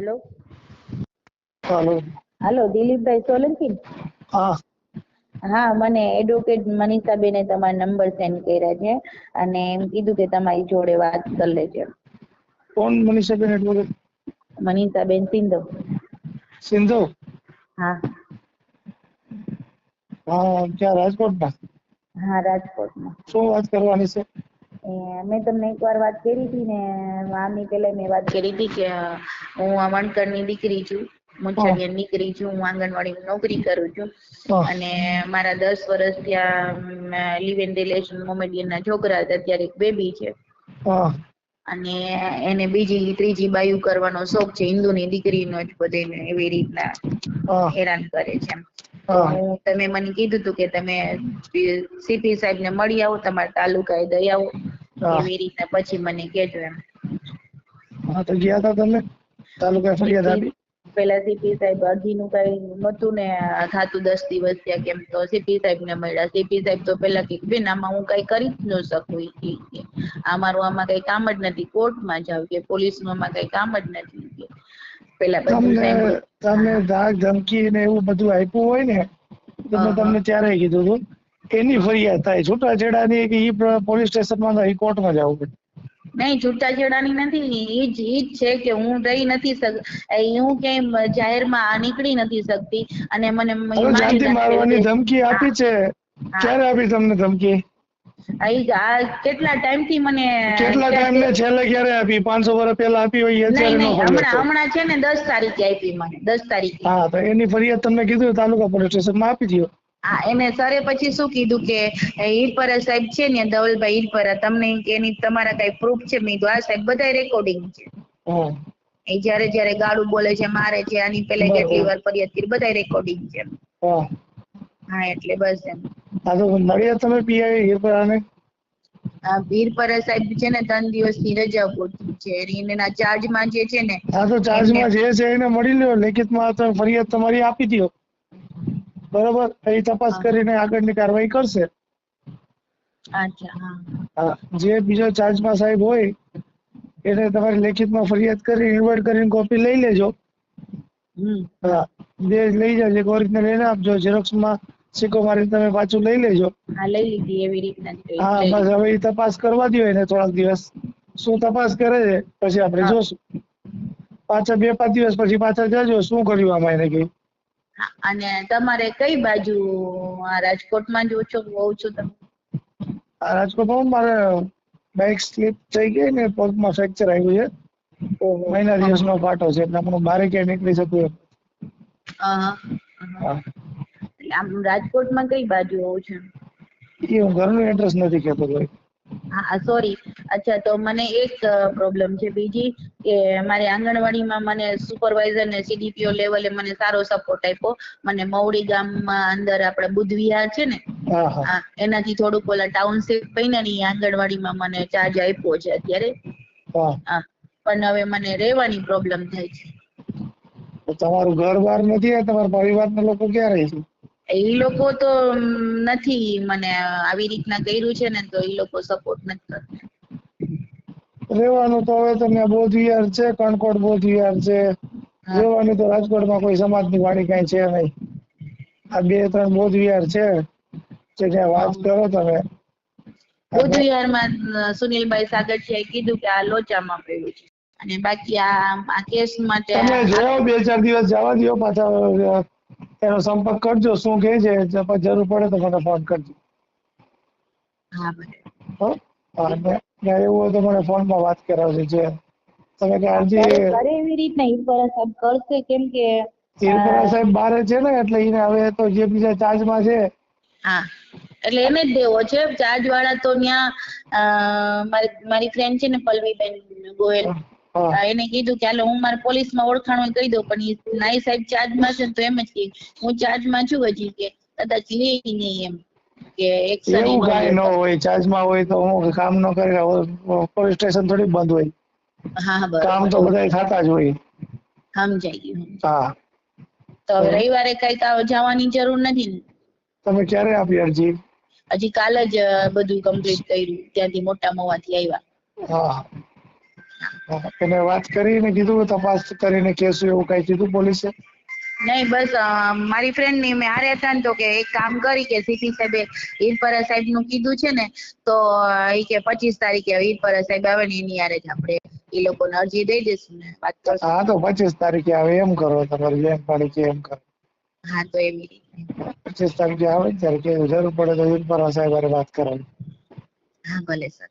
Hello. હાલો. હાલો દિલીપભાઈ સોલંકી? હા. હા મને એડવોકેટ મનીષાબેને તમારો નંબર સેન્ડ કર્યા છે અને એમ કીધું કે તમારી જોડે વાત કરી લેજે. કોણ મનીષાબેન એડવોકેટ મનીષાબેન સિંધો. સિંધો? હા. હા ક્યાં રાજકોટમાં? હા રાજકોટમાં. શું વાત કરવાની છે? મેં તમને એકવાર વાત કરી હતી ને આની પહેલા મેં વાત કરી હતી કે હું વણકરની દીકરી છું મુંછડિયાની દીકરી છું હું આંગણવાડી નોકરી કરું છું. અને મારા દસ વર્ષ ત્યાં લિવ ઇન રિલેશન મોમેડિયનના છોકરા હતા ત્યારે એક બેબી છે. અને એને બીજી ત્રીજી બાયુ કરવાનો શોખ છે હિન્દુની દીકરીનો જ બધાને એવી રીતના હેરાન કરે છે તમે મને કીધું તું કે તમે સીપી સાહેબ ને મળી આવો તમારા તાલુકાએ દઈ આવો. એવી રીતે પછી મને કેજો એમ. હા તો ગયા હતા તમે? તાલુકા ફરિયાદ આપી? પેલા સીપી સાહેબ અરજીનું કઈ નતું ને થાતું દસ દિવસ ત્યાં કેમ તો સીપી સાહેબ ને મળ્યા. સીપી સાહેબ તો પેલા કે બેન આમાં હું કઈ કરી જ ન શકું. કે અમારું આમાં કઈ કામ જ નથી. કોર્ટમાં જાવ કે પોલીસનું આમાં કઈ કામ જ નથી. કે પેલા તમને તમને ધાક ધમકી ને એવું બધું આપ્યું હોય ને તો મેં તમને ત્યારે કીધું હતું. એની ફરિયાદ થાય. છૂટાછેડાની કે ઈ પોલીસ સ્ટેશનમાં ઈ કોર્ટમાં જવું પડે. નહીં છૂટાછેડાની નથી. એ જ એ જ છે કે હું રહી નથી શક હું ક્યાંય જાહેરમાં નીકળી નથી શકતી. અને મને મ- જાનથી મારવાની ધમકી આપી છે. ક્યારે આપી તમને ધમકી? આ આ કેટલા ટાઈમથી મને કેટલા ટાઈમ ને છેલ્લે ક્યારે આપી? પાંચસો વર્ષ પહેલા આપી હોય હમણાં હમણાં છે ને દસ તારીખે આપી મને દસ તારીખે. હા તો એની ફરિયાદ તમને કીધું તાલુકા પોલીસ સ્ટેશનમાં આપી દો હા એને સરે પછી શું કીધું કે ઈરપરા સાહેબ છે ને ધવલભાઈ ઈરપરા તમને કે એની તમારા કઈ પ્રૂફ છે? મેં કીધું આ સાહેબ બધા રેકોર્ડિંગ છે. એ જ્યારે જ્યારે ગાળું બોલે છે મારે છે આની પેલે કેટલી વાર ફરિયાદ કરી બધા રેકોર્ડિંગ છે. હા હા એટલે બસ એમ. હા તો મળ્યા તમે પીઆઈ હિરપરાને આ વીરપરા સાહેબ છે ને ત્રણ દિવસની રજા છે. એના ચાર્જમાં જે છે ને હા તો ચાર્જમાં જે છે એને મળી લ્યો. લેખિતમાં ફરિયાદ તમારી આપી દો બરોબર? એ તપાસ. કરીને આગળની કાર્યવાહી કરશે. હા. જે બીજો ચાર્જમાં સાહેબ હોય એને તમારી લેખિતમાં ફરિયાદ કરી ઇન્વર્ટ કરીને કોપી લઈ લેજો. હા બે લઈ જાજો ઓરિજિનલ એને આપજો ઝેરોક્સમાં સિક્કો મારીને તમે પાછું લઈ લેજો. હા લઈ લીધી એવી રીતના હા બસ હવે એ તપાસ કરવા દો એને થોડાક દિવસ. શું તપાસ કરે છે? પછી આપણે. જોશું. પાછા બે પાંચ દિવસ પછી પાછા જજો શું કર્યું આમાં એને કઈ? હા, અને તમારે કઈ બાજુ રાજકોટમાં જ ઓછો હોવ છો તમે? રાજકોટમાં મારે બાઇક સ્લીપ થઈ ગઈ ને પગમાં ફ્રેક્ચર આવ્યું છે. તો મહિના દિવસનો ફાટો છે એટલે હું બારે ક્યાંય નીકળી શકું એમ આમ રાજકોટમાં કઈ બાજુ હોવ છો? એ હું ઘરનું એડ્રેસ નથી કહેતો કોઈ. હા સોરી અચ્છા તો મને એક પ્રોબ્લેમ છે બીજી કે મારી આંગણવાડીમાં મને સુપરવાઇઝર ને સીડીપીઓ લેવલે મને સારો સપોર્ટ આપ્યો. મને મવડી ગામમાં અંદર આપણે બુધવિહાર છે ને એનાથી થોડુંક ઓલા ટાઉનશીપ પઈને ને આંગણવાડીમાં મને ચાર્જ આપ્યો છે અત્યારે. પણ હવે મને રહેવાની પ્રોબ્લેમ થાય છે. તમારું ઘર બાર નથી તમારા પરિવારના લોકો ક્યાં રહે છે? એ લોકો તો નથી મને આવી રીતના કર્યું છે ને તો એ લોકો સપોર્ટ નથી કરતા. રહેવાનું તો હવે તમને બોધ વિહાર છે કણકોટ બોધ વિહાર છે. રહેવાનું તો રાજકોટમાં કોઈ સમાજની વાડી કઈ છે નહીં. આ બે ત્રણ બોધ વિહાર છે જે ત્યાં વાત કરો તમે. બોધ વિહારમાં સુનિલભાઈ સાગઠિયાએ કીધું કે આ લોચામાં પડ્યું છે. અને બાકી આ આ કેસ માટે તમે જોયો બે ચાર દિવસ જવા દો પાછા એનો સંપર્ક કરજો શું કહે છે જરૂર પડે તો મને ફોન કરજો. હા એવું હોય તો મને ફોનમાં વાત કરાવજો જે તમે કાળજી એવી રીતના ઈરપરા સાહેબ કરશે કેમ કે ઈરપરા સાહેબ બારે છે ને એટલે એને હવે તો જે બીજા ચાર્જમાં છે. હા એટલે એને જ દેવો છે ચાર્જ વાળા તો ત્યાં મારી ફ્રેન્ડ છે ને પલ્લવીબેન ગોયલ. એને કીધું કે હાલો હું મારા પોલીસમાં ઓળખાણ હોય કહી દઉં પણ નાઈ સાહેબ ચાર્જમાં છે તો એમ જ કે હું ચાર્જમાં છું હજી કે કદાચ લે નહીં એમ કે એક્શન એવું કાંઈ ન હોય ચાર્જમાં હોય તો હું કામ ન કરે પોલીસ સ્ટેશન થોડી બંધ હોય. હા હા કામ તો બધા થતા જ હોય. સમજાઈ ગયું. હા. તો હવે રવિવારે કંઈક જવાની જરૂર નથી ને? તમે ક્યારે આપી અરજી? હજી કાલે જ બધું કમ્પ્લીટ કર્યું. ત્યાંથી મોટા મોવાથી આવ્યા. હા, એને વાત કરીને કીધું તપાસ કરીને કેશું એવું કઈ કીધું પોલીસે? નહીં બસ મારી ફ્રેન્ડની મેં હારે હતા ને તો કે એક કામ કરી કે સીટી સાહેબે ઈરપરા સાહેબનું કીધું છે ને તો એ કે પચીસ તારીખે ઈરપરા સાહેબ આવે ને એની હારે જ આપણે એ લોકોને અરજી દઈ દઈશું ને વાત કરશું. હા તો પચીસ તારીખે આવે એમ કરો તમારી બેન તારીખે કે એમ કરો. હા તો એવી રીતે. પચીસ તારીખે આવે ત્યારે કે જરૂર પડે તો ઈરપરા સાહેબ વાત કરો હા ભલે સર.